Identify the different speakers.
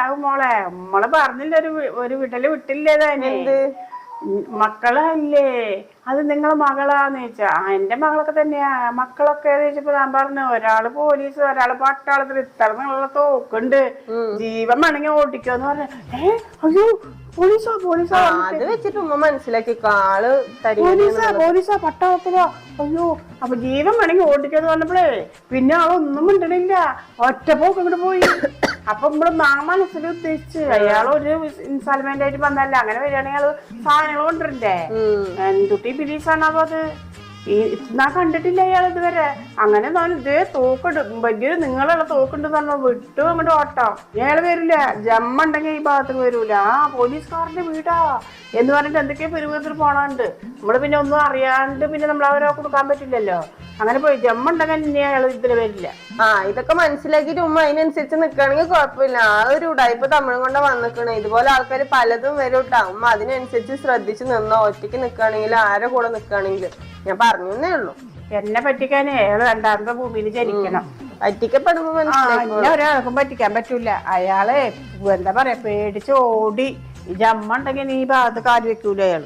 Speaker 1: അത് മോളെ. മോളെ പറഞ്ഞില്ല ഒരു വി- ഒരു വിടൽ വിട്ടില്ലേ തന്നെ
Speaker 2: എന്ത്?
Speaker 1: മക്കളല്ലേ അത് നിങ്ങളെ മകളാന്ന് ചോദിച്ചാ. ആ എന്റെ മകളൊക്കെ തന്നെയാ. മക്കളൊക്കെ ചോദിച്ചപ്പോ ഞാൻ പറഞ്ഞു ഒരാൾ പോലീസ് ഒരാൾ പട്ടാളത്തിൽ ഇത്ര തോക്കുണ്ട്. ജീവൻ വേണമെങ്കിൽ ഓടിക്കോന്ന് പറഞ്ഞു. ഏ അയ്യോ പോലീസോ പോലീസോ
Speaker 2: ആ, അത് വെച്ചിട്ട് ഉമ്മ മനസ്സിലാക്കി തരി
Speaker 1: പോലീസാ പോലീസാ പട്ടാളത്തിലോ. അയ്യോ അപ്പൊ ജീവൻ വേണമെങ്കിൽ ഓടിക്കാന്ന് പറഞ്ഞപ്പോഴേ പിന്നെ ആളൊന്നും മിണ്ടണില്ല. ഒറ്റ പോക്ക് ഇങ്ങോട്ട് പോയി. അപ്പൊ നമ്മൾ ആ മനസ്സിൽ ഉദ്ദേശിച്ച് അയാൾ ഒരു ഇൻസ്റ്റാൾമെന്റ് ആയിട്ട് വന്നല്ല അങ്ങനെ വരികയാണെങ്കിൽ അത് സാധനങ്ങൾ കൊണ്ടുവരണ്ടേ. എന്തുട്ടി ബിലീസാണ് അപ്പൊ അത്? ഈ ഞാൻ കണ്ടിട്ടില്ല അയാൾ ഇതുവരെ. അങ്ങനെ ഞാൻ ഇതേ തോക്കുണ്ട്. വലിയൊരു നിങ്ങളുള്ള തോക്കുണ്ട് പറഞ്ഞു വിട്ടു അങ്ങോട്ട് ഓട്ടം. അയാൾ വരില്ല. ജമ്മ ഉണ്ടെങ്കിൽ ഈ ഭാഗത്തേക്ക് വരൂല. ആ പോലീസുകാരന്റെ വീടാ. എന്ന് പറഞ്ഞിട്ട് എന്തൊക്കെയോ പെരുവത്തിൽ പോണുണ്ട് നമ്മൾ പിന്നെ ഒന്നും അറിയാണ്ട് പിന്നെ നമ്മൾ അവരെ കൊടുക്കാൻ പറ്റില്ലല്ലോ. അങ്ങനെ പോയി. ജമ്മ ഉണ്ടെങ്കിൽ ഇനി അയാൾ വരില്ല.
Speaker 2: ആ ഇതൊക്കെ മനസ്സിലാക്കിയിട്ട് ഉമ്മ അതിനനുസരിച്ച് നിക്കുകയാണെങ്കിൽ കുഴപ്പമില്ല ആ ഒരു ഉടായ്പ തമിഴും കൊണ്ട് വന്നിക്കണേ. ഇതുപോലെ ആൾക്കാര് പലതും വരും കേട്ടോ ഉമ്മ അതിനനുസരിച്ച് ശ്രദ്ധിച്ച് നിന്നോ ഒറ്റയ്ക്ക് നിക്കുകയാണെങ്കിൽ ആരെ കൂടെ നിക്കുകയാണെങ്കിൽ ഞാൻ പറഞ്ഞേ ഉള്ളൂ.
Speaker 1: എന്നെ പറ്റിക്കാനേ അയാൾ രണ്ടാമത്തെ ഭൂമിയിൽ ജനിക്കണം.
Speaker 2: പറ്റിക്കപ്പെടുമ്പോ
Speaker 1: എന്നെ ഒരാൾക്കും പറ്റിക്കാൻ പറ്റൂല. അയാളെ എന്താ പറയാ പേടിച്ച് ഓടി. ഈ ജമ്മ ഉണ്ടെങ്കിൽ നീ ഭാഗത്ത് കാൽ വെക്കൂല അയാൾ.